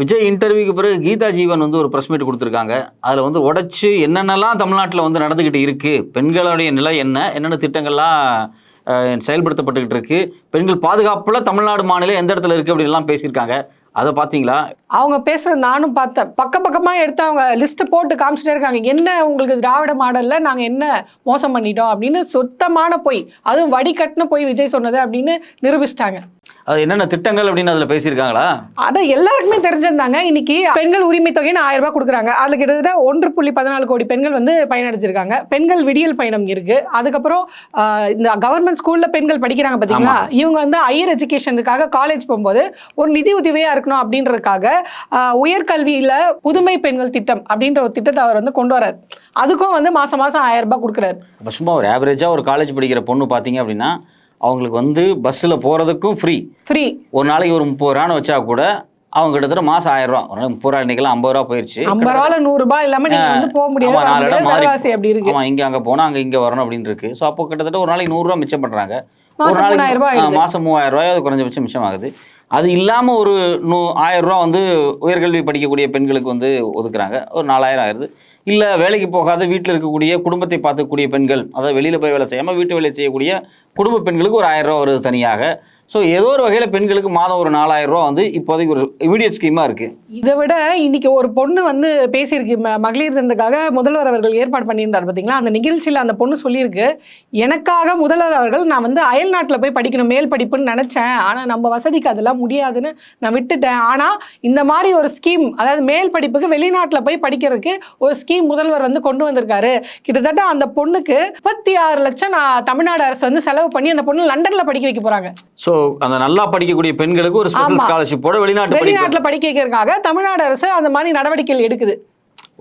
விஜய் இன்டர்வியூக்கு பிறகு கீதா ஜீவன் வந்து ஒரு ப்ரெஸ் மீட் கொடுத்துருக்காங்க. அதில் வந்து உடச்சி என்னென்னலாம் தமிழ்நாட்டில் வந்து நடந்துக்கிட்டு இருக்குது பெண்களுடைய நிலை என்ன என்னென்ன திட்டங்கள்லாம் செயல்படுத்தப்பட்டுக்கிட்டு இருக்குது பெண்கள் பாதுகாப்பில் தமிழ்நாடு மாநிலம் எந்த இடத்துல இருக்குது அப்படின்லாம் பேசியிருக்காங்க. அதை பார்த்தீங்களா? அவங்க பேசுறது நானும் பார்த்தேன். பக்க பக்கமா எடுத்து அவங்க லிஸ்ட் போட்டு காமிச்சிட்டே இருக்காங்க. என்ன உங்களுக்கு திராவிட மாடல்ல நாங்க என்ன மோசம் பண்ணிட்டோம் அப்படின்னு சுத்தமான பொய். அதுவும் வடிகட்டுன பொய் விஜய் சொன்னது அப்படின்னு நிரூபிச்சிட்டாங்க. அது என்னென்ன திட்டங்கள் அப்படின்னு அதில் பேசியிருக்காங்களா? அதான் எல்லாருக்குமே தெரிஞ்சிருந்தாங்க. இன்னைக்கு பெண்கள் உரிமை தொகைன்னு ஆயிரம் ரூபாய் கொடுக்குறாங்க. அதுல கிட்டத்தட்ட ஒன்று புள்ளி பதினாலு கோடி பெண்கள் வந்து பயனடைஞ்சிருக்காங்க. பெண்கள் விடியல் பயணம் இருக்கு. அதுக்கப்புறம் இந்த கவர்மெண்ட் ஸ்கூல்ல பெண்கள் படிக்கிறாங்க பாத்தீங்களா? இவங்க வந்து ஹையர் எஜுகேஷனுக்காக காலேஜ் போகும்போது ஒரு நிதி உதவியா இருக்கணும் அப்படின்றதுக்காக உயர்கல்வியில புதுமை பெண்கள் திட்டம் அப்படின்ற ஒரு திட்டத்தை அவர் வந்து கொண்டு வரார் அதுக்கும் வந்து மாசம் மாசம் ஆயிரம் ரூபாய் கொடுக்குறாரு. அப்போ சும்மா ஒரு ஆவரேஜாக ஒரு காலேஜ் படிக்கிற பொண்ணு பார்த்தீங்க அப்படின்னா அவங்களுக்கு வந்து பஸ்ஸில் போகிறதுக்கும் ஃப்ரீ ஃப்ரீ ஒரு நாளைக்கு ஒரு முப்பது ரூபான்னு வச்சா கூட அவங்க கிட்டத்தட்ட மாதம் ஆயிரம் ரூபா ஒரு முப்பது ரூபா இன்னைக்கெல்லாம் ஐம்பது ரூபா போயிடுச்சு ஐம்பது ரூபால நூறு ரூபாய் இல்லாம நீங்க வந்து போக முடியாது. ஆமா, நாலு இடம் மாறி- அப்படி இருக்கு. ஆமாம் இங்கே அங்கே போனால் அங்கே இங்கே வரணும் அப்படின்னு இருக்கு. ஸோ அப்போ கிட்டத்தட்ட ஒரு நாளைக்கு நூறுரூவா மிச்சம் பண்ணுறாங்க ஒரு மாசம் நாளைக்கு ரூபாய். மாசம் மூவாயிரம் ரூபாய் குறைஞ்சபட்சம் மிச்சமாகுது. அது இல்லாமல் ஒரு நூ ஆயிரம் ரூபா வந்து உயர்கல்வி படிக்கக்கூடிய பெண்களுக்கு வந்து ஒதுக்குறாங்க. ஒரு நாலாயிரம் ஆயிடுது. இல்லை வேலைக்கு போகாத வீட்டில் இருக்கக்கூடிய குடும்பத்தை பார்த்துக்கூடிய பெண்கள் அதாவது வெளியில் போய் வேலை செய்யாமல் வீட்டு வேலை செய்யக்கூடிய குடும்ப பெண்களுக்கு ஒரு ஆயிரரூவா வருது தனியாக. ஸோ ஏதோ ஒரு வகையில் பெண்களுக்கு மாதம் ஒரு நாலாயிரம் ரூபா வந்து இப்போதைக்கு ஒரு இமீடியட் ஸ்கீமாக இருக்குது இதை விட இன்னைக்கு ஒரு பொண்ணு வந்து பேசியிருக்கு. மகளிர் தினத்துக்காக முதல்வர் அவர்கள் ஏற்பாடு பண்ணியிருந்தார் பார்த்தீங்களா அந்த நிகழ்ச்சியில் அந்த பொண்ணு சொல்லியிருக்கு. எனக்காக முதல்வர் அவர்கள் நான் வந்து அயல் நாட்டில் போய் படிக்கணும் மேல் படிப்புன்னு நினச்சேன். ஆனால் நம்ம வசதிக்கு அதெல்லாம் முடியாதுன்னு நான் விட்டுட்டேன். ஆனால் இந்த மாதிரி ஒரு ஸ்கீம் அதாவது மேல் படிப்புக்கு வெளிநாட்டில் போய் படிக்கிறதுக்கு ஒரு ஸ்கீம் முதல்வர் வந்து கொண்டு வந்திருக்காரு. கிட்டத்தட்ட அந்த பொண்ணுக்கு முப்பத்தி ஆறு லட்சம் நான் தமிழ்நாடு அரசு வந்து செலவு பண்ணி அந்த பொண்ணு லண்டனில் படிக்க வைக்க போகிறாங்க ஸோ அந்த நல்லா படிக்கக்கூடிய பெண்களுக்கு ஒரு ஸ்பெஷல். ஸ்காலர்ஷிப்போட வெளிநாட்டு வெளிநாட்டில் படிக்க வைக்கிறதுக்காக தமிழ்நாடு அரசு அந்த மாதிரி நடவடிக்கைகள் எடுக்குது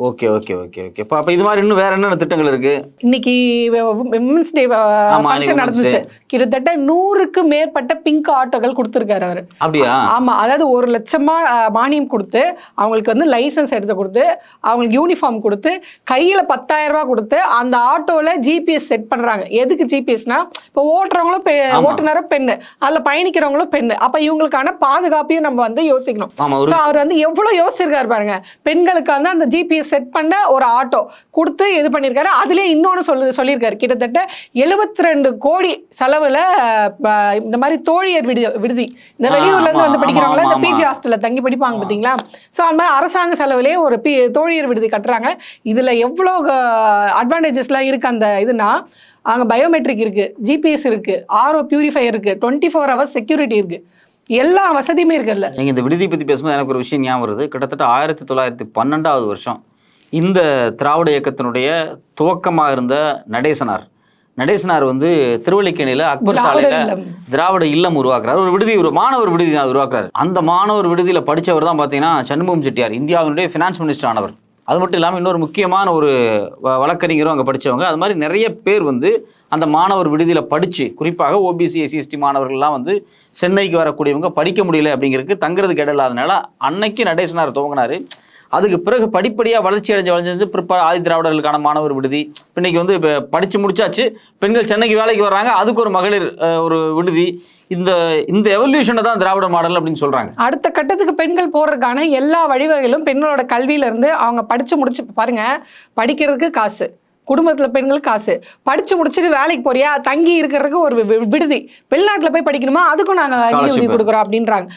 ஓகே ஓகே ஓகே ஓகே. இப்போ அப்போ இது மாதிரி இன்னும் வேற என்னென்ன திட்டங்கள் இருக்கு? இன்னைக்கு விமன்ஸ் டே ஃபங்க்ஷன் நடந்துச்சு. கிட்டத்தட்ட நூறுக்கு மேற்பட்ட பிங்க் ஆட்டோகள் கொடுத்துருக்காரு அவரு. அப்படியா? ஆமா அதாவது ஒரு லட்சமா மானியம் கொடுத்து அவங்களுக்கு வந்து லைசன்ஸ் எடுத்து கொடுத்து அவங்களுக்கு யூனிஃபார்ம் கொடுத்து கையில பத்தாயிரம் ரூபாய் கொடுத்து அந்த ஆட்டோல ஜிபிஎஸ் செட் பண்றாங்க. எதுக்கு ஜிபிஎஸ்னா இப்போ ஓட்டுறவங்களும். ஓட்டுநரும் பெண்ணு. அதுல பயணிக்கிறவங்களும் பெண்ணு. அப்ப இவங்களுக்கான பாதுகாப்பையும் நம்ம வந்து யோசிக்கணும். அவர் வந்து எவ்வளவு யோசிச்சிருக்காரு பாருங்க. பெண்களுக்கு வந்து அந்த ஜிபிஎஸ் செட் பண்ண ஒரு ஆட்டோ கொடுத்து இது பண்ணியிருக்காரு. அதுலேயே இன்னொன்று சொல்லு சொல்லியிருக்காரு. கிட்டத்தட்ட எழுபத்தி ரெண்டு கோடி செலவுல இந்த மாதிரி தோழியர் விடுதி விடுதி. இந்த ஆ, வெளியூர்ல இருந்து ஆமா, வந்து படிக்கிறவங்கள இந்த. பிஜி ஹாஸ்டல்ல தங்கி படிப்பாங்க பார்த்தீங்களா ஸோ அந்த மாதிரி அரசாங்க செலவுலேயே ஒரு பி தோழியர் விடுதி கட்டுறாங்க. இதுல எவ்வளோ அட்வான்டேஜஸ்லாம் இருக்கு அந்த இதுனா அங்கே பயோமெட்ரிக் இருக்கு ஜிபிஎஸ் இருக்கு ஆர்ஓ பியூரிஃபையர் இருக்கு டுவெண்ட்டி ஃபோர் ஹவர்ஸ் செக்யூரிட்டி இருக்கு. எல்லா வசதியுமே இருக்குல்ல நீங்க இந்த விடுதி பத்தி பேசும்போது எனக்கு ஒரு விஷயம் ஞாபகம் வருது. கிட்டத்தட்ட ஆயிரத்தி தொள்ளாயிரத்தி பன்னெண்டாவது வருஷம் இந்த திராவிட இயக்கத்தினுடைய துவக்கமாக இருந்த நடேசனார். நடேசனார் வந்து திருவல்லிக்கேணியில அக்பர் சாலையில. திராவிட இல்லம் உருவாக்குறாரு. ஒரு விடுதி ஒரு மாணவர் விடுதி தான் உருவாக்குறாரு. அந்த மாணவர் விடுதியில படிச்சவர் தான் பார்த்தீங்கன்னா சண்முகம் செட்டியார் இந்தியாவினுடைய ஃபினான்ஸ் மினிஸ்டர் ஆனவர். அது மட்டும் இல்லாமல் இன்னொரு முக்கியமான ஒரு வழக்கறிஞரும் அங்கே படிச்சவங்க. அது மாதிரி நிறைய பேர் வந்து அந்த மாணவர் விடுதியில் படித்து குறிப்பாக ஓபிசி எஸ்சிஎஸ்டி மாணவர்கள்லாம் வந்து சென்னைக்கு வரக்கூடியவங்க படிக்க முடியல அப்படிங்கிறதுக்கு தங்குறதுக்கு இடம் இல்லாதனால அன்னைக்கு நடேசனார் துவங்கினாரு. அதுக்கு பிறகு படிப்படியாக வளர்ச்சி அடைஞ்சு வளர்ந்து பிற்பாடு ஆதி திராவிடர்களுக்கான மாணவர் விடுதி. இன்னைக்கு வந்து இப்போ படித்து முடிச்சாச்சு. பெண்கள் சென்னைக்கு வேலைக்கு வர்றாங்க. அதுக்கு ஒரு மகளிர் ஒரு விடுதி. இந்த இந்த எவல்யூஷனை தான் திராவிட மாடல் அப்படின்னு சொல்கிறாங்க அடுத்த கட்டத்துக்கு பெண்கள் போறதுக்கான எல்லா வழிவகைகளும் பெண்களோட கல்வியில இருந்து அவங்க படிச்சு முடிச்சு பாருங்க படிக்கிறதுக்கு காசு. குடும்பத்துல பெண்களுக்கு காசு. படிச்சு முடிச்சுட்டு வேலைக்கு போறியா? தங்கி இருக்கிறதுக்கு ஒரு விடுதி. வெளிநாட்டுல போய் படிக்கணுமா? அதுக்கும் நாங்க நிதி உதவி. கொடுக்குறோம் அப்படின்றாங்க.